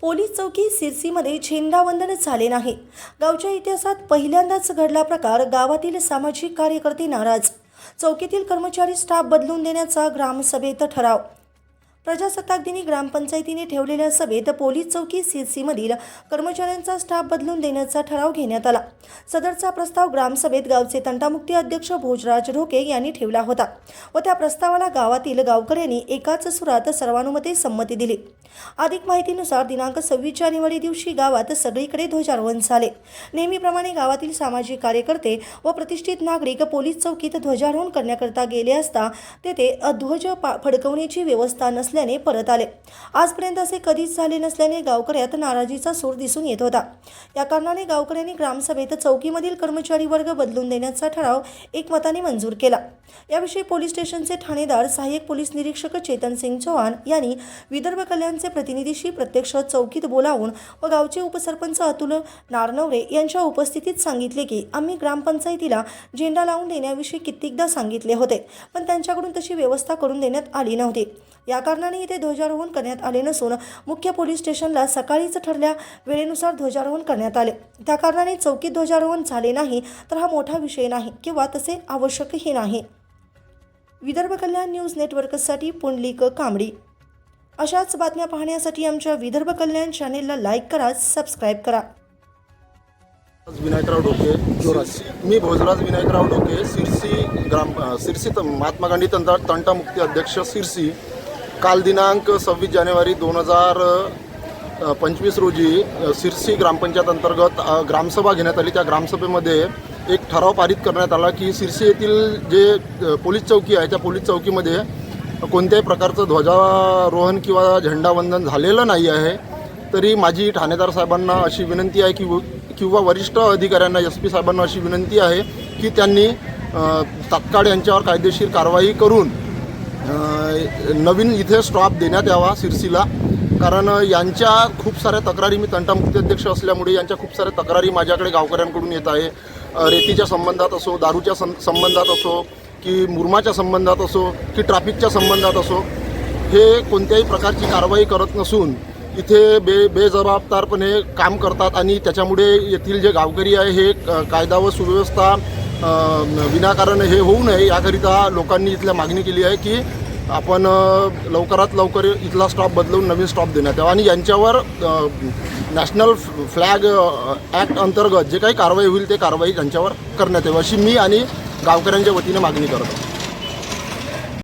Police चौकी सिरसीमध्ये झेंडावंदन झाले नाही. गावच्या इतिहासात पहिल्यांदाच घडला प्रकार गावातील सामाजिक कार्यकर्ते नाराज. चौकीतील कर्मचारी स्टाफ बदलून देण्याचा ग्रामसभेत ठराव. प्रजासत्ताक दिनी ग्रामपंचायतीने ठेवलेल्या सभेत पोलीस चौकी सी सीमधील कर्मचाऱ्यांचा स्टाफ बदलून देण्याचा ठराव घेण्यात आला. सदरचा प्रस्ताव ग्रामसभेत गावचे तंटामुक्ती अध्यक्ष भोजराज ढोके यांनी ठेवला होता व त्या प्रस्तावाला गावातील गावकऱ्यांनी एकाच सुरात सर्वानुमते संमती दिली. अधिक माहितीनुसार दिनांक सव्वीस जानेवारी दिवशी गावात सगळीकडे ध्वजारोहण झाले. नेहमीप्रमाणे गावातील सामाजिक कार्यकर्ते व प्रतिष्ठित नागरिक पोलीस चौकीत ध्वजारोहण करण्याकरता गेले असता तेथे ध्वज पा- फडकवण्याची व्यवस्था नसल्याने परत आले. आजपर्यंत असे कधीच झाले नसल्याने गावकऱ्यात नाराजीचा सूर दिसून येत होता. या कारणाने गावकऱ्यांनी ग्रामसभेत चौकीमधील कर्मचारी वर्ग बदलून देण्याचा ठराव एकमताने मंजूर केला. याविषयी पोलीस स्टेशनचे ठाणेदार सहाय्यक पोलीस निरीक्षक चेतन सिंग चौहान यांनी विदर्भ कल्याणचे प्रतिनिधीशी प्रत्यक्ष चौकीत बोलावून व गावचे उपसरपंच अतुल नारनवरे यांच्या उपस्थितीत सांगितले की आम्ही ग्रामपंचायतीला झेंडा लावून देण्याविषयी कित्येकदा सांगितले होते पण त्यांच्याकडून तशी व्यवस्था करून देण्यात आली नव्हती. या कारणाने इथे ध्वजारोहण करण्यात आले नसून मुख्य पोलीस स्टेशनला सकाळीच ठरल्या वेळेनुसार ध्वजारोहण करण्यात आले. त्या कारणाने चौकीत ध्वजारोहण झाले नाही तर हा मोठा विषय नाही किंवा तसे आवश्यकही नाही. विदर्भ कल्याण न्यूज नेटवर्कसाठी पुंडलिक कांबडी अशाच बातम्या पाहण्यासाठी आमच्या विदर्भ कल्याण चॅनेलला लाईक करा सबस्क्राईब करा. विनायकराव डोके जोराज मी भोजराज विनायकराव डोके सिरसी ग्राम सिरसी त- महात्मा गांधी तंटा तंटामुक्ती अध्यक्ष सिरसी. काल दिनांक सव्वीस जानेवारी दोन हजार पंचवीस रोजी सिरसी ग्रामपंचायत अंतर्गत ग्रामसभा घेण्यात आली. त्या ग्रामसभेमध्ये एक ठराव पारित करण्यात आला की सिरसी येथील जे पोलीस चौकी आहे त्या पोलीस चौकीमध्ये कोणत्याही प्रकारचं ध्वजारोहण किंवा झेंडावंदन झालेलं नाही आहे. तरी माझी ठाणेदार साहेबांना अशी विनंती आहे की किंवा वरिष्ठ अधिकाऱ्यांना एस पी साहेबांना अशी विनंती आहे की त्यांनी तात्काळ यांच्यावर कायदेशीर कारवाई करून नवीन इथे स्टॉप देण्यात यावा सिरसीला. कारण यांच्या खूप साऱ्या तक्रारी मी तंटामुक्ती अध्यक्ष असल्यामुळे यांच्या खूप साऱ्या तक्रारी माझ्याकडे गावकऱ्यांकडून येत आहे. रेतीच्या संबंधात असो दारूच्या सं संबंधात असो की मुरमाच्या संबंधात असो की ट्रॅफिकच्या संबंधात असो हे कोणत्याही प्रकारची कारवाई करत नसून इथे बे बेजबाबदारपणे काम करतात आणि त्याच्यामुळे येथील जे गावकरी आहे हे कायदा व सुव्यवस्था विनाकारण हे होऊ नये. याकरिता लोकांनी इथल्या मागणी केली आहे की आपण लवकरात लवकर इथला स्टॉप बदलून नवीन स्टॉप देण्यात यावा. आणि यांच्यावर नॅशनल फ्लॅग ॲक्ट अंतर्गत जे काही कारवाई होईल ते कारवाई त्यांच्यावर करण्यात यावी अशी मी आणि गावकऱ्यांच्या वतीने मागणी करतो.